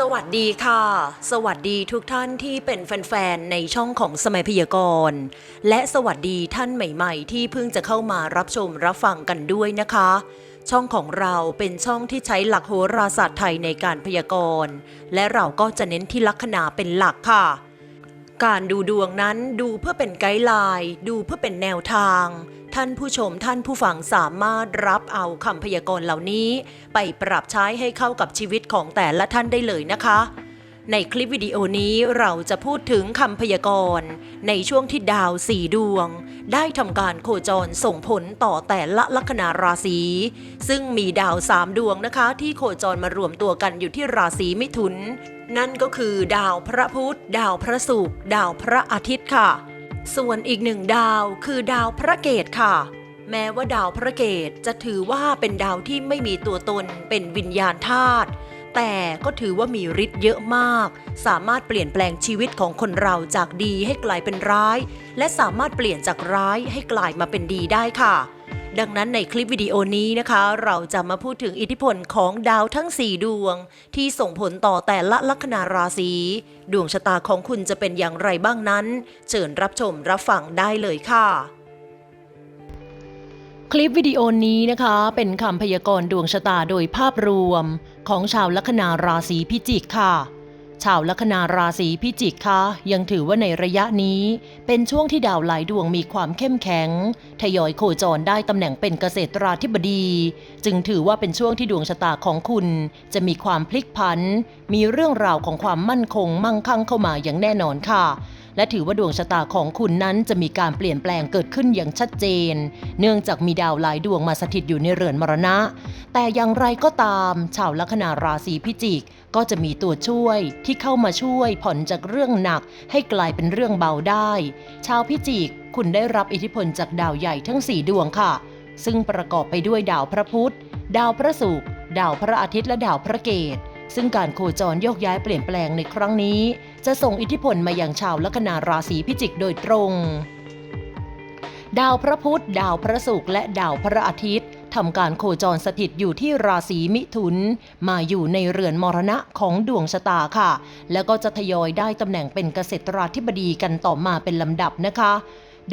สวัสดีค่ะ สวัสดีทุกท่านที่เป็นแฟนๆ ในช่องของสมัยพยากรณ์ และสวัสดีท่านใหม่ๆ ที่เพิ่งจะเข้ามารับชมรับฟังกันด้วยนะคะ ช่องของเราเป็นช่องที่ใช้หลักโหราศาสตร์ไทยในการพยากรณ์ และเราก็จะเน้นที่ลัคนาเป็นหลักค่ะ การดูดวงนั้นดูเพื่อเป็นไกด์ไลน์ดูเพื่อเป็นแนวทาง ท่านผู้ชมท่านผู้ฟังสามารถรับเอาคำพยากรณ์เหล่านี้ ไปปรับใช้ให้เข้ากับชีวิตของแต่ละท่านได้เลยนะคะ ในคลิปวิดีโอนี้เราจะพูดถึงคำพยากรณ์ในช่วงที่ดาวสี่ดวง ได้ทำการโคจรส่งผลต่อแต่ละลัคนาราศีซึ่งมีดาวสามดวงนะคะ ที่โคจรมารวมตัวกันอยู่ที่ราศีมิถุน นั่นก็คือดาวพระพุธดาวพระศุกร์ดาวพระอาทิตย์ค่ะ ส่วนอีกหนึ่งดาวคือดาวพระเกตค่ะแม้ว่าดาวพระเกตจะถือว่าเป็นดาวที่ไม่มีตัวตนเป็นวิญญาณธาตุ แต่ก็ถือว่ามีฤทธิ์เยอะมาก สามารถเปลี่ยนแปลงชีวิตของคนเราจากดีให้กลายเป็นร้าย และสามารถเปลี่ยนจากร้ายให้กลายมาเป็นดีได้ค่ะ ดังนั้นในคลิปวิดีโอนี้นะคะ เราจะมาพูดถึงอิทธิพลของดาวทั้ง 4 ดวง ที่ส่งผลต่อแต่ละลัคนาราศีดวงชะตาของคุณจะเป็นอย่างไรบ้างนั้น เชิญรับชมรับฟังได้เลยค่ะคลิปวิดีโอนี้นะคะเป็นคำพยากรณ์ดวงชะตาโดยภาพรวม ของชาวลัคนาราศีพิจิกค่ะ ชาวลัคนาราศีพิจิกคะยังถือว่าในระยะนี้ เป็นช่วงที่ดาวหลายดวงมีความเข้มแข็ง ทยอยโคจรได้ตำแหน่งเป็นเกษตราธิบดี จึงถือว่าเป็นช่วงที่ดวงชะตาของคุณ จะมีความพลิกผัน มีเรื่องราวของความมั่นคงมั่งคั่งเข้ามาอย่างแน่นอนค่ะ และถือว่าดวงชะตาของคุณนั้นจะมีการเปลี่ยนแปลงเกิดขึ้นอย่างชัดเจน เนื่องจากมีดาวหลายดวงมาสถิตอยู่ในเรือนมรณะ แต่อย่างไรก็ตาม ชาวลัคนาราศีพิจิก ก็จะมีตัวช่วยที่เข้ามาช่วยผ่อนจากเรื่องหนัก ให้กลายเป็นเรื่องเบาได้ ชาวพิจิกคุณได้รับอิทธิพลจากดาวใหญ่ทั้ง 4 ดวงค่ะ ซึ่งประกอบไปด้วยดาวพระพุธ ดาวพระศุกร์ ดาวพระอาทิตย์และดาวพระเกต ซึ่งการโคจรโยกย้ายเปลี่ยนแปลงในครั้งนี้ จะส่งอิทธิพลมาอย่างชาวลัคนาราศีพิจิกโดยตรง ดาวพระพุธดาวพระศุกร์และดาวพระอาทิตย์ทำการโคจรสถิตอยู่ที่ราศีมิถุน มาอยู่ในเรือนมรณะของดวงชะตาค่ะ แล้วก็จะทยอยได้ตำแหน่งเป็นเกษตราธิบดีกันต่อมาเป็นลำดับนะคะ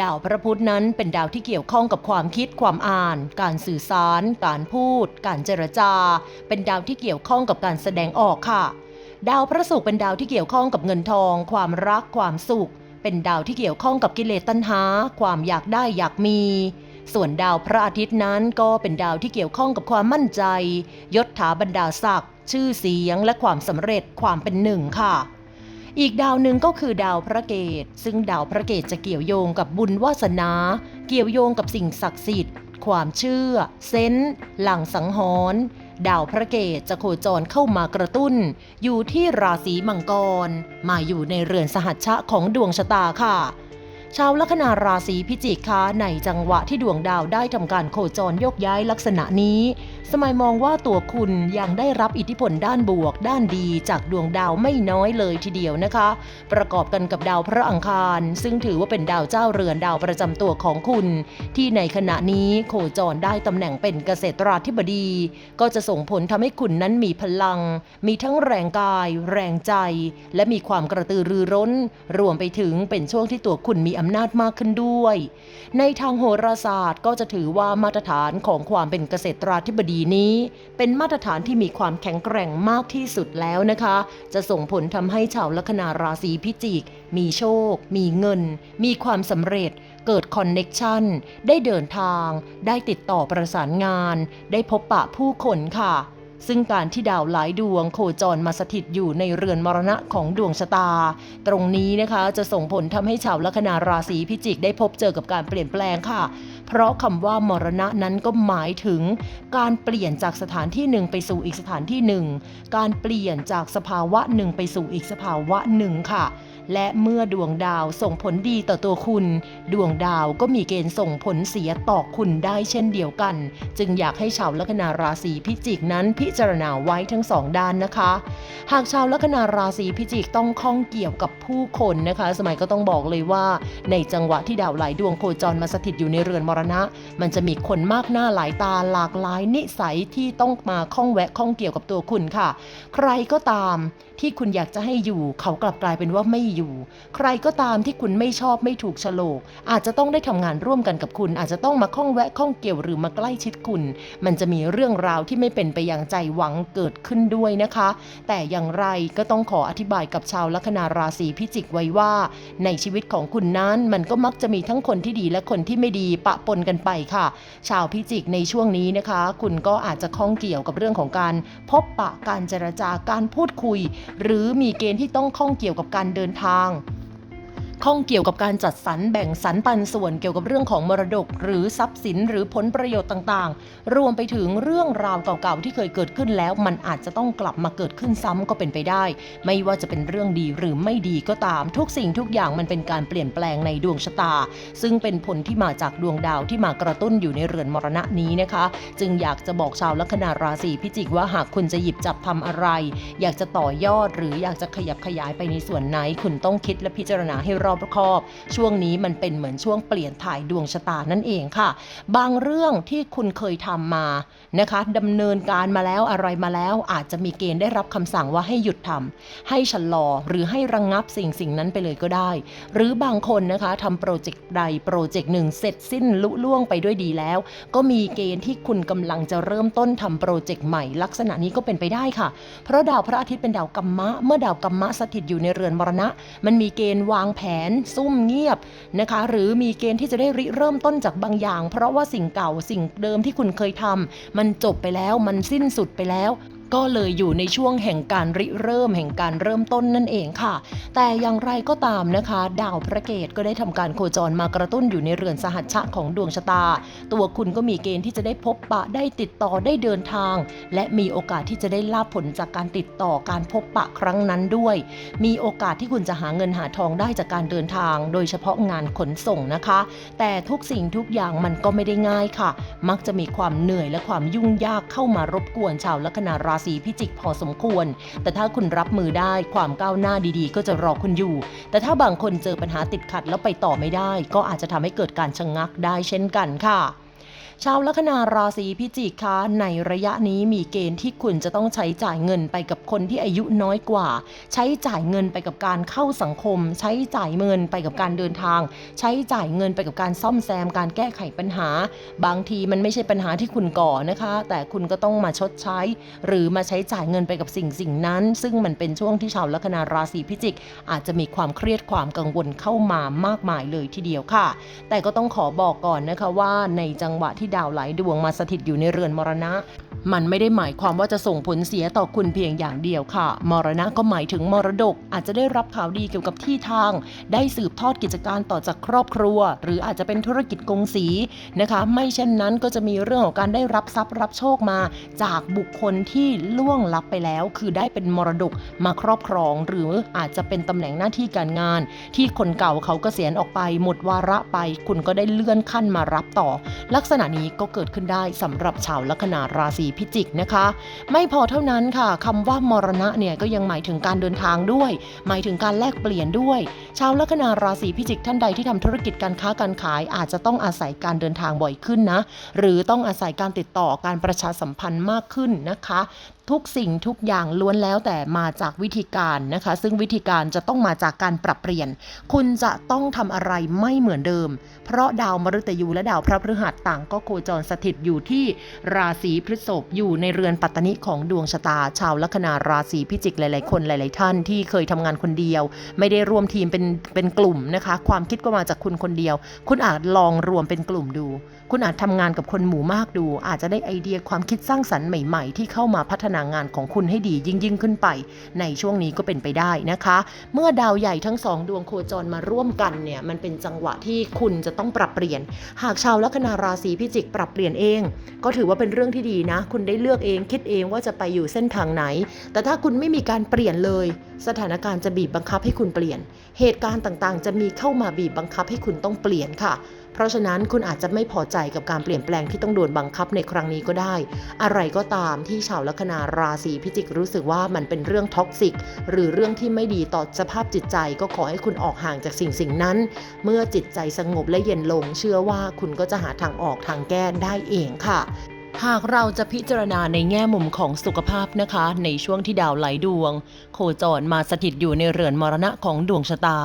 ดาวพระพุธนั้นเป็นดาวที่เกี่ยวข้องกับความคิดความอ่าน การสื่อสาร การพูด การเจรจา เป็นดาวที่เกี่ยวข้องกับการแสดงออกค่ะ ดาวพระศุกร์เป็นดาวที่เกี่ยวข้องกับเงินทอง ความรัก ความสุข เป็นดาวที่เกี่ยวข้องกับกิเลสตัณหา ความอยากได้อยากมี ส่วนดาวพระอาทิตย์นั้นก็เป็นดาวที่เกี่ยวข้องกับความมั่นใจ ยศถาบรรดาศักดิ์ชื่อเสียง และความสำเร็จความเป็นหนึ่งค่ะ อีกดาวหนึ่งก็คือดาวพระเกต ซึ่งดาวพระเกตจะเกี่ยวโยงกับบุญวาสนา เกี่ยวโยงกับสิ่งศักดิ์สิทธิ์ ความเชื่อ เซนส์หลังสังหรณ์ดาวพระเกตจะโคจรเข้ามากระตุ้น อยู่ที่ราศีมังกร มาอยู่ในเรือนสหัชชะของดวงชะตาค่ะ ชาวลัคนาราศีพิจิกคะในจังหวะที่ดวงดาวได้ทำการโคจรโยกย้ายลักษณะนี้สมัยมองว่าตัวคุณยังได้รับอิทธิพลด้านบวก ด้านดีจากดวงดาวไม่น้อยเลยทีเดียวนะคะ ประกอบกันกับดาวพระอังคาร ซึ่งถือว่าเป็นดาวเจ้าเรือนดาวประจำตัวของคุณ ที่ในขณะนี้โคจรได้ตำแหน่งเป็นเกษตราธิบดี ก็จะส่งผลทำให้คุณนั้นมีพลัง มีทั้งแรงกาย แรงใจ และมีความกระตือรือร้น รวมไปถึงเป็นช่วงที่ตัวคุณมีอำนาจมากขึ้นด้วย ในทางโหราศาสตร์ก็จะถือว่ามาตรฐานของความเป็นเกษตราธิบดีีนี้ เป็นมาตรฐานที่มีความแข็งแกร่งมากที่สุดแล้วนะคะ จะส่งผลทำให้ชาวลัคนาราศีพิจิก มีโชค มีเงิน มีความสำเร็จ เกิดคอนเน็กชันได้เดินทาง ได้ติดต่อประสานงาน ได้พบปะผู้คนค่ะซึ่งการที่ดาวหลายดวงโคจรมาสถิตอยู่ในเรือนมรณะของดวงชะตา ตรงนี้นะคะจะส่งผลทำให้ชาวลัคนาราศีพิจิกได้พบเจอกับการเปลี่ยนแปลงค่ะ เพราะคำว่ามรณะนั้นก็หมายถึง การเปลี่ยนจากสถานที่หนึ่งไปสู่อีกสถานที่หนึ่ง การเปลี่ยนจากสภาวะหนึ่งไปสู่อีกสภาวะหนึ่งค่ะ และเมื่อดวงดาวส่งผลดีต่อตัวคุณ ดวงดาวก็มีเกณฑ์ส่งผลเสียต่อคุณได้เช่นเดียวกัน จึงอยากให้ชาวลัคนาราศีพิจิกนั้นพิจารณาไว้ทั้งสองด้านนะคะ หากชาวลัคนาราศีพิจิกต้องข้องเกี่ยวกับผู้คนนะคะ สมัยก็ต้องบอกเลยว่า ในจังหวะที่ดาวไหลดวงโคจรมาสถิตอยู่ในเรือนมรณะ มันจะมีคนมากหน้าหลายตาหลากหลายนิสัยที่ต้องมาข้องแวะข้องเกี่ยวกับตัวคุณค่ะ ใครก็ตามที่คุณอยากจะให้อยู่เขากลับกลายเป็นว่าไม่อยู่ ใครก็ตามที่คุณไม่ชอบไม่ถูกโฉลก อาจจะต้องได้ทำงานร่วมกันกับคุณ อาจจะต้องมาข้องแวะข้องเกี่ยวหรือมาใกล้ชิดคุณ มันจะมีเรื่องราวที่ไม่เป็นไปอย่างใจหวังเกิดขึ้นด้วยนะคะ แต่อย่างไรก็ต้องขออธิบายกับชาวลัคนาราศีพิจิกไว้ว่า ในชีวิตของคุณนั้นมันก็มักจะมีทั้งคนที่ดีและคนที่ไม่ดีปะปนกันไปค่ะ ชาวพิจิกในช่วงนี้นะคะ คุณก็อาจจะข้องเกี่ยวกับเรื่องของการพบปะการเจรจาการพูดคุย หรือมีเกณฑ์ที่ต้องข้องเกี่ยวกับการเดินทาง ข้องเกี่ยวกับการจัดสรรแบ่งสรรปันส่วนเกี่ยวกับเรื่องของมรดก หรือทรัพย์สินหรือผลประโยชน์ต่างๆ รวมไปถึงเรื่องราวเก่าๆที่เคยเกิดขึ้นแล้ว มันอาจจะต้องกลับมาเกิดขึ้นซ้ำก็เป็นไปได้ ไม่ว่าจะเป็นเรื่องดีหรือไม่ดีก็ตาม ทุกสิ่งทุกอย่างมันเป็นการเปลี่ยนแปลงในดวงชะตา ซึ่งเป็นผลที่มาจากดวงดาวที่มากระตุ้นอยู่ในเรือนมรณะนี้นะคะ จึงอยากจะบอกชาวลัคนาราศีพิจิกว่าหากคุณจะหยิบจับทำอะไร อยากจะต่อยอดหรืออยากจะขยับขยายไปในส่วนไหน คุณต้องคิดและพิจารณาให้รอบคอบ ช่วงนี้มันเป็นเหมือนช่วงเปลี่ยนถ่ายดวงชะตานั่นเองค่ะ บางเรื่องที่คุณเคยทำมานะคะดำเนินการมาแล้วอะไรมาแล้วอาจจะมีเกณฑ์ได้รับคำสั่งว่าให้หยุดทำให้ชะลอหรือให้ระงงับสิ่งสิ่งนั้นไปเลยก็ได้ หรือบางคนนะคะทำโปรเจกต์ใดโปรเจกต์หนึ่งเสร็จสิ้นลุล่วงไปด้วยดีแล้ว ก็มีเกณฑ์ที่คุณกำลังจะเริ่มต้นทำโปรเจกต์ใหม่ ลักษณะนี้ก็เป็นไปได้ค่ะ เพราะดาวพระอาทิตย์เป็นดาวกัมมะ เมื่อดาวกัมมะสถิตอยู่ในเรือนมรณะ มันมีเกณฑ์วางแผนซุ่มเงียบนะคะ หรือมีเกณฑ์ที่จะได้ริเริ่มต้นจากบางอย่าง เพราะว่าสิ่งเก่าสิ่งเดิมที่คุณเคยทำมันจบไปแล้วมันสิ้นสุดไปแล้ว ก็เลยอยู่ในช่วงแห่งการริเริ่มแห่งการเริ่มต้นนั่นเองค่ะ แต่อย่างไรก็ตามนะคะ ดาวพระเกตก็ได้ทำการโคจรมากระตุ้นอยู่ในเรือนสหัชชะของดวงชะตา ตัวคุณก็มีเกณฑ์ที่จะได้พบปะได้ติดต่อได้เดินทาง และมีโอกาสที่จะได้ลาบผลจากการติดต่อการพบปะครั้งนั้นด้วย มีโอกาสที่คุณจะหาเงินหาทองได้จากการเดินทาง โดยเฉพาะงานขนส่งนะคะ แต่ทุกสิ่งทุกอย่างมันก็ไม่ได้ง่ายค่ะ มักจะมีความเหนื่อยและความยุ่งยากเข้ามารบกวนชาวลัคนาราศีพิจิกพอสมควร แต่ถ้าคุณรับมือได้ความก้าวหน้าดีๆ ก็จะรอคุณอยู่ แต่ถ้าบางคนเจอปัญหาติดขัดแล้วไปต่อไม่ได้ ก็อาจจะทำให้เกิดการชะงงักได้เช่นกันค่ะ ชาวลัคนาราศีพิจิกคะในระยะนี้มีเกณฑ์ที่คุณจะต้องใช้จ่ายเงินไปกับคนที่อายุน้อยกว่า ใช้จ่ายเงินไปกับการเข้าสังคม ใช้จ่ายเงินไปกับการเดินทาง ใช้จ่ายเงินไปกับการซ่อมแซมการแก้ไขปัญหา บางทีมันไม่ใช่ปัญหาที่คุณก่อนะคะ แต่คุณก็ต้องมาชดใช้ หรือมาใช้จ่ายเงินไปกับสิ่งสิ่งนั้น ซึ่งมันเป็นช่วงที่ชาวลัคนาราศีพิจิก อาจจะมีความเครียดความกังวลเข้ามามากมายเลยทีเดียวค่ะ แต่ก็ต้องขอบอกก่อนนะคะว่าในจังหวะที่ดาวไหลดวงมาสถิตอยู่ในเรือนมรณะ มันไม่ได้หมายความว่าจะส่งผลเสียต่อคุณเพียงอย่างเดียวค่ะ มรณะก็หมายถึงมรดก อาจจะได้รับข่าวดีเกี่ยวกับที่ทาง ได้สืบทอดกิจการต่อจากครอบครัว หรืออาจจะเป็นธุรกิจกงสีนะคะ ไม่เช่นนั้นก็จะมีเรื่องของการได้รับทรัพย์รับโชคมา จากบุคคลที่ล่วงลับไปแล้ว คือได้เป็นมรดกมาครอบครอง หรืออาจจะเป็นตำแหน่งหน้าที่การงาน ที่คนเก่าเขากเกษียณออกไปหมดวาระไป คุณก็ได้เลื่อนขั้นมารับต่อ ลักษณะนี้ก็เกิดขึ้นได้สำหรับชาวลัคนาราศีพิจิกนะคะ ไม่พอเท่านั้นค่ะคำว่ามรณะเนี่ยก็ยังหมายถึงการเดินทางด้วย หมายถึงการแลกเปลี่ยนด้วย ชาวลัคนาราศีพิจิกท่านใดที่ทำธุรกิจการค้าการขาย อาจจะต้องอาศัยการเดินทางบ่อยขึ้นนะ หรือต้องอาศัยการติดต่อการประชาสัมพันธ์มากขึ้นนะคะทุกสิ่งทุกอย่างล้วนแล้วแต่มาจากวิธีการนะคะ ซึ่งวิธีการจะต้องมาจากการปรับเปลี่ยน คุณจะต้องทำอะไรไม่เหมือนเดิม เพราะดาวมฤตยูและดาวพระพฤหัสต่างก็โคจรสถิตอยู่ที่ราศีพฤษภอยู่ในเรือนปัตตนิของดวงชะตา ชาวลัคนาราศีพิจิกหลาย ๆ คนหลาย ๆ ท่านที่เคยทำงานคนเดียว ไม่ได้รวมทีมเป็นเป็นกลุ่มนะคะ ความคิดก็มาจากคุณคนเดียว คุณอาจลองรวมเป็นกลุ่มดู คุณอาจทำงานกับคนหมู่มากดู อาจจะได้ไอเดียความคิดสร้างสรรค์ใหม่ ๆ ที่เข้ามาพัฒนางานของคุณให้ดียิ่งยิ่งขึ้นไป ในช่วงนี้ก็เป็นไปได้นะคะ เมื่อดาวใหญ่ทั้งสองดวงโคจรมาร่วมกันเนี่ยมันเป็นจังหวะที่คุณจะต้องปรับเปลี่ยน หากชาวลัคนาราศีพิจิกปรับเปลี่ยนเอง ก็ถือว่าเป็นเรื่องที่ดีนะคุณได้เลือกเองคิดเองว่าจะไปอยู่เส้นทางไหน แต่ถ้าคุณไม่มีการเปลี่ยนเลย สถานการณ์จะบีบบังคับให้คุณเปลี่ยน เหตุการณ์ต่างๆ จะมีเข้ามาบีบบังคับให้คุณต้องเปลี่ยนค่ะ เพราะฉะนั้นคุณอาจจะไม่พอใจกับการเปลี่ยนแปลงที่ต้องโดนบังคับในครั้งนี้ก็ได้ อะไรก็ตามที่ชาวลัคนาราศีพิจิกรู้สึกว่ามันเป็นเรื่องท็อกซิกหรือเรื่องที่ไม่ดีต่อสภาพจิตใจก็ขอให้คุณออกห่างจากสิ่งสิ่งนั้น เมื่อจิตใจสงบและเย็นลง เชื่อว่าคุณก็จะหาทางออกทางแก้ได้เองค่ะ หากเราจะพิจารณาในแง่มุมของสุขภาพนะคะ ในช่วงที่ดาวไหลดวง โคจรมาสถิตอยู่ในเรือนมรณะของดวงชะตา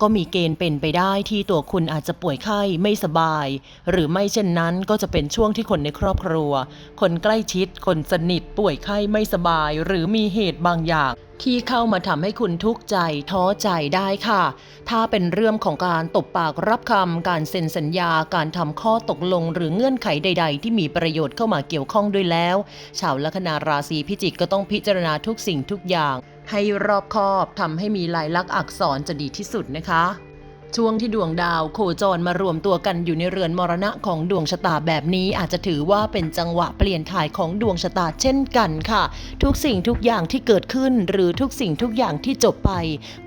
ก็มีเกณฑ์เป็นไปได้ที่ตัวคุณอาจจะป่วยไข้ไม่สบาย หรือไม่เช่นนั้นก็จะเป็นช่วงที่คนในครอบครัว คนใกล้ชิด คนสนิทป่วยไข้ไม่สบาย หรือมีเหตุบางอย่าง ที่เข้ามาทำให้คุณทุกข์ใจท้อใจได้ค่ะ ถ้าเป็นเรื่องของการตบปากรับคำการเซ็นสัญญาการทำข้อตกลง หรือเงื่อนไขใด ๆ ที่มีประโยชน์เข้ามาเกี่ยวข้องด้วยแล้ว ชาวลัคนาราศีพิจิกก็ต้องพิจารณาทุกสิ่งทุกอย่าง ให้รอบคอบทำให้มีลายลักษณ์อักษรจะดีที่สุดนะคะ ช่วงที่ดวงดาวโคจรมารวมตัวกันอยู่ในเรือนมรณะของดวงชะตาแบบนี้อาจจะถือว่าเป็นจังหวะเปลี่ยนถ่ายของดวงชะตาเช่นกันค่ะ ทุกสิ่งทุกอย่างที่เกิดขึ้น หรือทุกสิ่งทุกอย่างที่จบไป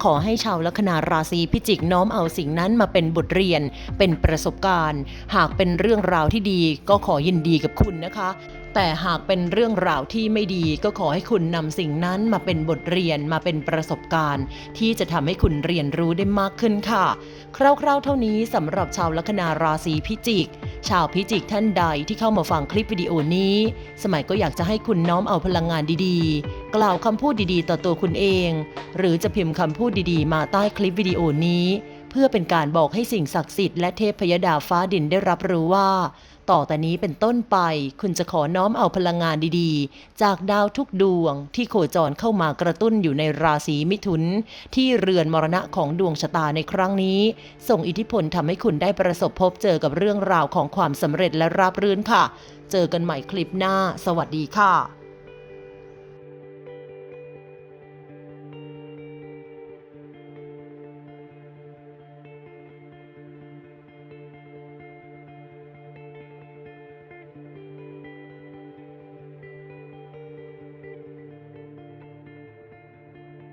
ขอให้ชาวลัคนาราศีพิจิกน้อมเอาสิ่งนั้นมาเป็นบทเรียน เป็นประสบการณ์ หากเป็นเรื่องราวที่ดีก็ขอยินดีกับคุณนะคะ แต่หากเป็นเรื่องราวที่ไม่ดีก็ขอให้คุณนำสิ่งนั้นมาเป็นบทเรียนมาเป็นประสบการณ์ ที่จะทำให้คุณเรียนรู้ได้มากขึ้นค่ะ คร่าวๆ เท่านี้สำหรับชาวลัคนาราศีพิจิก ชาวพิจิกท่านใดที่เข้ามาฟังคลิปวิดีโอนี้ สมัยก็อยากจะให้คุณน้อมเอาพลังงานดีๆ กล่าวคำพูดดีๆ ต่อตัวคุณเอง หรือจะพิมพ์คำพูดดีๆ มาใต้คลิปวิดีโอนี้ เพื่อเป็นการบอกให้สิ่งศักดิ์สิทธิ์และเทพยดาฟ้าดินได้รับรู้ว่า ต่อแต่นี้เป็นต้นไป คุณจะขอน้อมเอาพลังงานดีๆ จากดาวทุกดวงที่โคจรเข้ามากระตุ้นอยู่ในราศีมิถุน ที่เรือนมรณะของดวงชะตาในครั้งนี้ ส่งอิทธิพลทำให้คุณได้ประสบพบเจอกับเรื่องราวของความสำเร็จและราบรื่นค่ะ เจอกันใหม่คลิปหน้า สวัสดีค่ะ